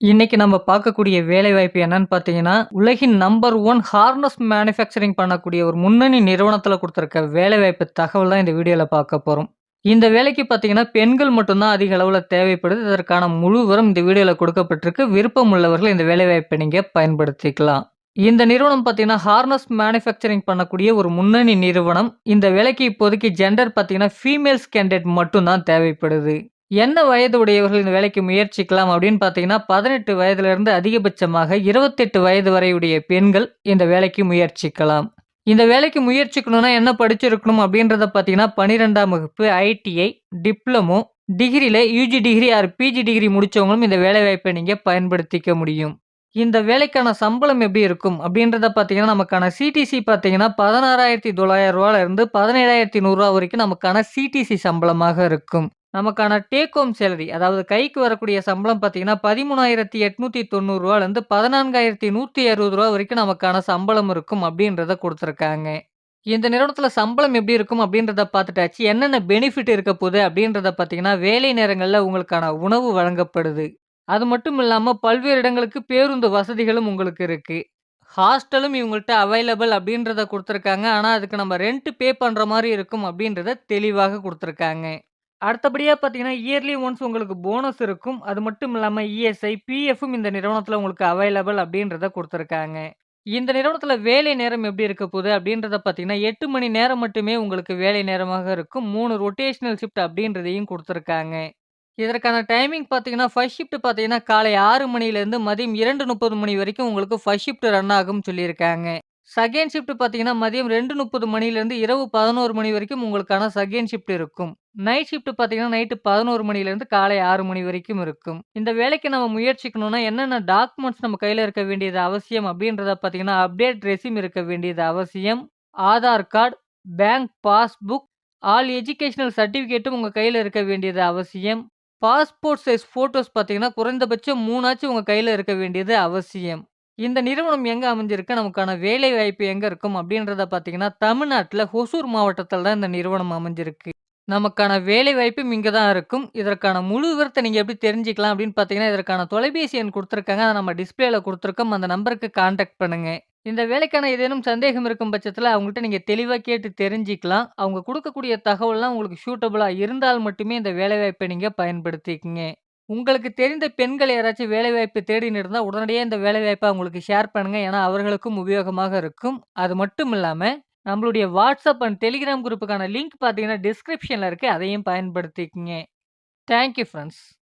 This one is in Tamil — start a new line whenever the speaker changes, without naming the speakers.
இன்னைக்கு நம்ம பார்க்கக்கூடிய வேலைவாய்ப்பு என்னன்னு பார்த்தீங்கன்னா, உலகின் நம்பர் ஒன் ஹார்னஸ் மேனுஃபேக்சரிங் பண்ணக்கூடிய ஒரு முன்னணி நிறுவனத்தில் கொடுத்துருக்க வேலைவாய்ப்பு தகவல் தான் இந்த வீடியோவில் பார்க்க போகிறோம் இந்த வேலைக்கு பார்த்தீங்கன்னா, பெண்கள் மட்டும்தான் அதிக அளவில் தேவைப்படுது. இதற்கான முழு விவரம் இந்த வீடியோவில் கொடுக்கப்பட்டிருக்கு. விருப்பம் உள்ளவர்கள் இந்த வேலைவாய்ப்பை நீங்கள் பயன்படுத்திக்கலாம். இந்த நிறுவனம் பார்த்தீங்கன்னா, ஹார்னஸ் மேனுஃபேக்சரிங் பண்ணக்கூடிய ஒரு முன்னணி நிறுவனம். இந்த வேலைக்கு இப்போதைக்கு ஜெண்டர் பார்த்தீங்கன்னா, ஃபீமேல்ஸ் கேண்டிடேட் மட்டும்தான் தேவைப்படுது. என்ன வயது உடையவர்கள் இந்த வேலைக்கு முயற்சிக்கலாம் அப்படின்னு பார்த்தீங்கன்னா, 18 வயதிலிருந்து அதிகபட்சமாக 28 வயது வரையுடைய பெண்கள் இந்த வேலைக்கு முயற்சிக்கலாம். இந்த வேலைக்கு முயற்சிக்கணும்னா என்ன படிச்சிருக்கணும் அப்படின்றத பார்த்தீங்கன்னா, 12ஆம் வகுப்பு, ஐடிஐ, டிப்ளமோ, டிகிரியில் UG degree or PG degree முடித்தவங்களும் இந்த வேலைவாய்ப்பை நீங்கள் பயன்படுத்திக்க முடியும். இந்த வேலைக்கான சம்பளம் எப்படி இருக்கும் அப்படின்றத பார்த்தீங்கன்னா, நமக்கான சிடிசி பார்த்தீங்கன்னா, ரூ. 16,900 இருந்து ரூ. 17,100 வரைக்கும் நமக்கான சிடிசி சம்பளமாக இருக்கும். நமக்கான டேக் ஹோம் சேலரி அதாவது கைக்கு வரக்கூடிய சம்பளம் பார்த்தீங்கன்னா, பதிமூணாயிரத்தி எட்நூற்றி தொண்ணூறுரூவாலேருந்து பதினான்காயிரத்தி நூற்றி அறுபது ரூபா வரைக்கும் நமக்கான சம்பளம் இருக்கும் அப்படின்றத கொடுத்துருக்காங்க இந்த நிறுவனத்தில் சம்பளம் எப்படி இருக்கும் அப்படின்றத பார்த்துட்டாச்சு. என்னென்ன பெனிஃபிட் இருக்க போகுது அப்படின்றத பார்த்தீங்கன்னா, வேலை நேரங்களில் உங்களுக்கான உணவு வழங்கப்படுது. அது மட்டும் இல்லாமல் பல்வேறு இடங்களுக்கு பேருந்து வசதிகளும் உங்களுக்கு இருக்குது ஹாஸ்டலும் இவங்கள்ட்ட அவைலபிள் அப்படின்றத கொடுத்துருக்காங்க ஆனால் அதுக்கு நம்ம ரெண்ட் பே பண்ணுற மாதிரி இருக்கும் அப்படின்றத தெளிவாக கொடுத்துருக்காங்க அடுத்தபடியாக பார்த்தீங்கன்னா, இயர்லி ஒன்ஸ் உங்களுக்கு போனஸ் இருக்கும். அது மட்டும் இல்லாமல் இஎஸ்ஐ, பிஎஃப்பும் இந்த நிறுவனத்தில் உங்களுக்கு அவைலபிள் அப்படின்றத கொடுத்துருக்காங்க இந்த நிறுவனத்தில் வேலை நேரம் எப்படி இருக்க போகுது அப்படின்றத பார்த்தீங்கன்னா, எட்டு மணி நேரம் மட்டுமே உங்களுக்கு வேலை நேரமாக இருக்கும். மூணு ரொட்டேஷனல் ஷிஃப்ட் அப்படின்றதையும் கொடுத்துருக்காங்க இதற்கான டைமிங் பார்த்தீங்கன்னா, ஃபர்ஸ்ட் ஷிஃப்ட் பார்த்தீங்கன்னா, காலை ஆறு மணிலேருந்து மதியம் 2:30 மணி வரைக்கும் உங்களுக்கு ஃபர்ஸ்ட் ஷிஃப்ட் ரன் ஆகும்னு சொல்லியிருக்காங்க. செகண்ட் ஷிஃப்ட் பார்த்தீங்கன்னா, மதியம் ரெண்டு முப்பது மணிலேருந்து இரவு 11 மணி வரைக்கும் உங்களுக்கான செகண்ட் ஷிஃப்ட் இருக்கும். நைட் ஷிஃப்ட் பார்த்தீங்கன்னா, நைட்டு பதினோரு மணிலேருந்து காலை ஆறு மணி வரைக்கும் இருக்கும். இந்த வேலைக்கு நம்ம முயற்சிக்கணும்னா என்னென்ன டாக்குமெண்ட்ஸ் நம்ம கையில இருக்க வேண்டியது அவசியம் அப்படின்றத பார்த்தீங்கன்னா, அப்டேட் ரெசியூம் இருக்க வேண்டியது அவசியம். Aadhaar card, bank passbook, all educational சர்டிஃபிகேட்டும் உங்க கையில இருக்க வேண்டியது அவசியம். பாஸ்போர்ட் சைஸ் ஃபோட்டோஸ் பார்த்தீங்கன்னா, குறைந்தபட்சம் 3 ஆச்சும் உங்க கையில இருக்க வேண்டியது அவசியம். இந்த நிறுவனம் எங்க அமைஞ்சிருக்கு, நமக்கான வேலை வாய்ப்பு எங்க இருக்கும் அப்படின்றத பார்த்தீங்கன்னா, தமிழ்நாட்டில் ஹொசூர் மாவட்டத்தில் தான் இந்த நிறுவனம் அமைஞ்சிருக்கு. நமக்கான வேலை வாய்ப்பும் இங்க தான் இருக்கும். இதற்கான முழு விவரத்த நீங்க எப்படி தெரிஞ்சுக்கலாம் அப்படின்னு பார்த்தீங்கன்னா, இதற்கான தொலைபேசி எண் குடுத்துருக்காங்க. அத நம்ம டிஸ்ப்ளேல குடுத்துருக்கோம். அந்த நம்பருக்கு கான்டாக்ட் பண்ணுங்க. இந்த வேலைக்கான ஏதேனும் சந்தேகம் இருக்கும் பட்சத்தில அவங்கள்ட்ட நீங்க தெளிவா கேட்டு தெரிஞ்சுக்கலாம். அவங்க குடுக்கக்கூடிய தகவல்லாம் உங்களுக்கு சூட்டபிளா இருந்தால் மட்டுமே இந்த வேலைவாய்ப்பை நீங்க பயன்படுத்திக்கங்க. உங்களுக்கு தெரிந்த பெண்கள் யாராச்சும் வேலைவாய்ப்பு தேடின்னு இருந்தா, உடனடியா இந்த வேலைவாய்ப்ப அவங்களுக்கு ஷேர் பண்ணுங்க. ஏன்னா, அவர்களுக்கும் உபயோகமாக இருக்கும். அது மட்டும் இல்லாம, நம்மளுடைய வாட்ஸ்அப் அண்ட் டெலிகிராம் குரூப்புக்கான லிங்க் பார்த்தீங்கன்னா, டிஸ்கிரிப்ஷனில் இருக்குது அதையும் பயன்படுத்திக்கங்க. Thank you